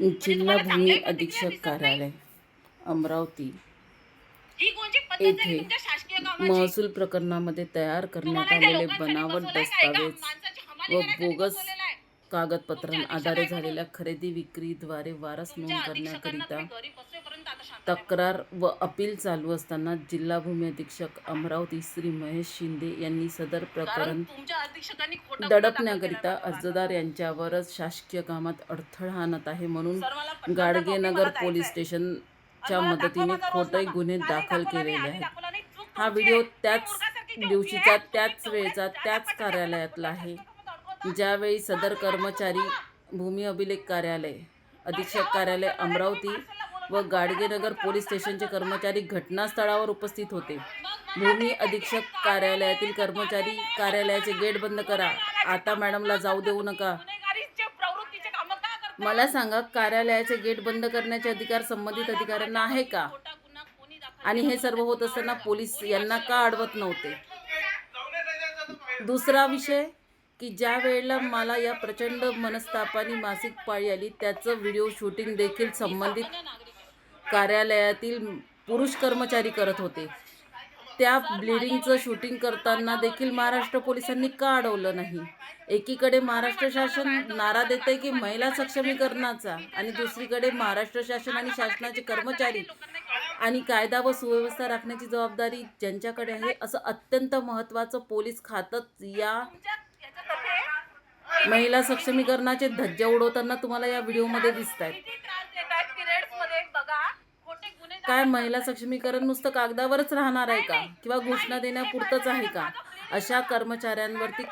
जिल्हा तुम्हाला भूमी अधीक्षक? कार्यालय अमरावती येथे महसूल प्रकरणामध्ये तयार करण्यात आलेले बनावट दस्तावेज व बोगस. कागदपत्रांआधारे झालेल्या खरेदी विक्रीद्वारे वारस नोंद करण्याकरिता. तक्रार व अपील चालू असताना जिल्हा भूमी अधीक्षक अमरावती श्री महेश शिंदे यांनी सदर कारण प्रकरण दडपण्याकरिता. अर्जदार यांच्यावरच शासकीय कामात अडथळा आणत आहे म्हणून गाडगेनगर पोलीस. स्टेशनच्या मदतीने खोटे. गुन्हे दाखल केलेले आहेत हा व्हिडिओ. त्याच दिवशीचा. त्याच वेळचा त्याच कार्यालयातला आहे ज्यावेळी सदर कर्मचारी भूमी अभिलेख कार्यालय अधीक्षक कार्यालय अमरावती व गाडगेनगर पोलीस स्टेशनचे कर्मचारी घटनास्थळावर उपस्थित होते. भूमी अधीक्षक कार्यालयातील कर्मचारी कार्यालयाचे गेट बंद करा. आता मॅडमला जाऊ देऊ नका. मला सांगा कार्यालयाचे गेट बंद करण्याचे अधिकार संबंधित अधिकाऱ्यांना आहे का? आणि हे सर्व होत असताना पोलीस यांना का अडवत नव्हते? दुसरा विषय की ज्या वेळेला मला या प्रचंड मनस्तापाने मासिक पाळी आली त्याचं व्हिडिओ शूटिंग देखील संबंधित कार्यालयातील पुरुष कर्मचारी करत होते. त्या ब्लिडिंगचं शूटिंग करताना देखील महाराष्ट्र पोलिसांनी का अडवलं नाही? एकीकडे महाराष्ट्र शासन नारा देते की महिला सक्षमीकरणाचा आणि दुसरीकडे महाराष्ट्र शासन आणि शासनाचे कर्मचारी आणि कायदा व सुव्यवस्था राखण्याची जबाबदारी ज्यांच्याकडे आहे असं अत्यंत महत्त्वाचं पोलीस खातंच या महिला सक्षमीकरणाचे धज्जे उडवताना तुम्हाला या व्हिडिओमध्ये दिसत आहेत काय महिला सक्षमीकरण नुसतं कागदावरच राहणार आहे का? किंवा घोषणा देण्यापुरतंच आहे का? अशा कर्मचाऱ्यांवरती